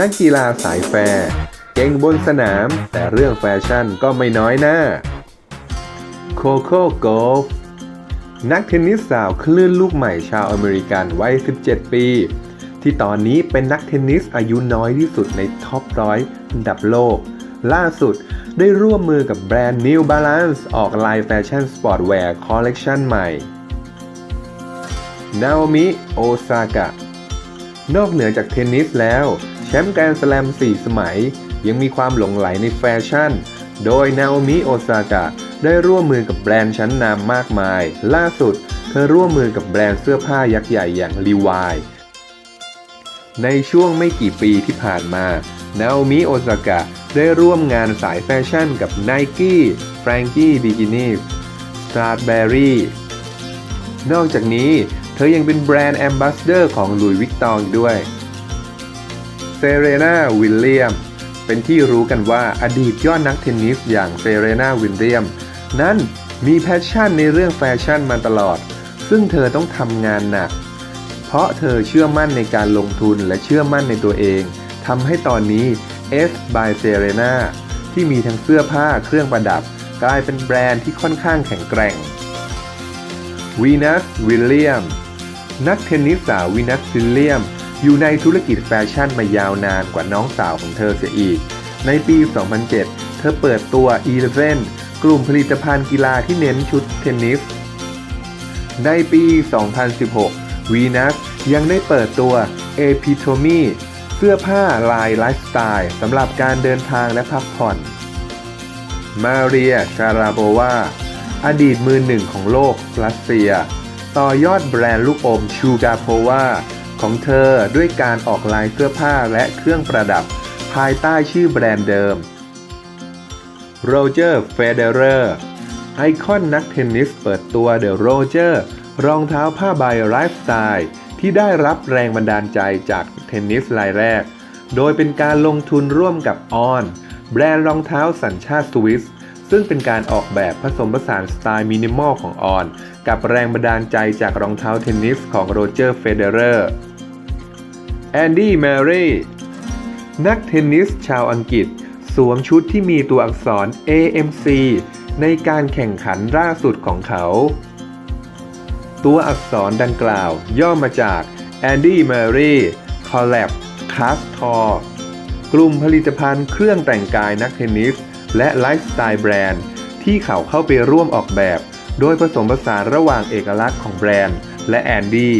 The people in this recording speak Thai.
นักกีฬาสายแฟร์เก่งบนสนาม แต่เรื่องแฟชั่นก็ไม่น้อยหน้าโคโค่โกลฟนักเทนนิสสาวคลื่นลูกใหม่ชาวอเมริกันวัย 17 ปี ที่ตอนนี้เป็นนักเทนนิสอายุน้อยที่สุดในท็อปร้อยอันดับโลก ล่าสุดได้ร่วมมือกับแบรนด์ New Balance ออกลายแฟชั่นสปอร์ตแวร์คอลเลกชันใหม่นาโอมิโอซากะนอกเหนือจากเทนนิสแล้ว มป์แกรนด์สแลม 4 สมัย ยังมีความหลงไหลในแฟชั่น โดยนาโอมิโอซากะได้ร่วมมือกับแบรนด์ชั้นนำมากมาย ล่าสุด เธอร่วมมือกับแบรนด์เสื้อผ้ายักษ์ใหญ่อย่างลีวายในช่วงไม่กี่ปีที่ผ่านมานาโอมิโอซากะได้ร่วมงานสายแฟชั่นกับ Nike, Frankie Bikinis, Stradberry นอกจากนี้เธอยังเป็นแบรนด์แอมบาสเดอร์ของลุยวิกตองอีกด้วย เซเรนาวิลเลียม เป็นที่รู้กันว่าอดีตยอดนักเทนนิสอย่างเซเรนาวิลเลียม นั้นมีแพชชั่นในเรื่องแฟชั่นมาตลอด ซึ่งเธอต้องทำงานหนัก เพราะเธอเชื่อมั่นในการลงทุนและเชื่อมั่นในตัวเองทำให้ตอนนี้ S by Serena ที่มีทั้งเสื้อผ้าเครื่องประดับ กลายเป็นแบรนด์ที่ค่อนข้างแข็งแกร่งวีนัสวิลเลียมนักเทนนิสสาววีนัสวิลเลียม อยู่ในธุรกิจแฟชั่นมายาวนานกว่าน้องสาวของเธอเสียอีก ในปี 2007 เธอเปิดตัว Eleven กลุ่มผลิตภัณฑ์กีฬาที่เน้นชุดเทนนิส ในปี 2016วีนัสยังได้เปิดตัว Epitome เสื้อผ้าลายไลฟ์สไตล์สำหรับการเดินทางและพักผ่อน มาเรียชาราโบวาอดีตมือหนึ่งของโลกรัสเซีย ต่อยอดแบรนด์ลูกอมชูกาโพวา ของเธอด้วยการออกลายเสื้อผ้าและเครื่องประดับ ภายใต้ชื่อแบรนด์เดิมโรเจอร์เฟเดเรอร์ไอคอนนักเทนนิสเปิดตัวเดอะโรเจอร์รองเท้าผ้าใบไลฟ์สไตล์ที่ได้รับแรงบันดาลใจจากเทนนิสรายแรก โดยเป็นการลงทุนร่วมกับออนแบรนด์รองเท้าสัญชาติสวิสซึ่งเป็นการออกแบบผสมผสานสไตล์มินิมอลของออน กับแรงบันดาลใจจากรองเท้าเทนนิสของโรเจอร์เฟเดเรอร์ แอนดี้แมรี่นักเทนนิสชาวอังกฤษ สวมชุดที่มีตัวอักษร AMC ในการแข่งขันล่าสุดของเขา ตัวอักษรดังกล่าวย่อมาจาก Andy Murray Collab Castor กลุ่มผลิตภัณฑ์เครื่องแต่งกายนักเทนนิส และไลฟ์สไตล์แบรนด์ ที่เขาเข้าไปร่วมออกแบบ โดยผสมผสานระหว่างเอกลักษณ์ของแบรนด์ และแอนดี้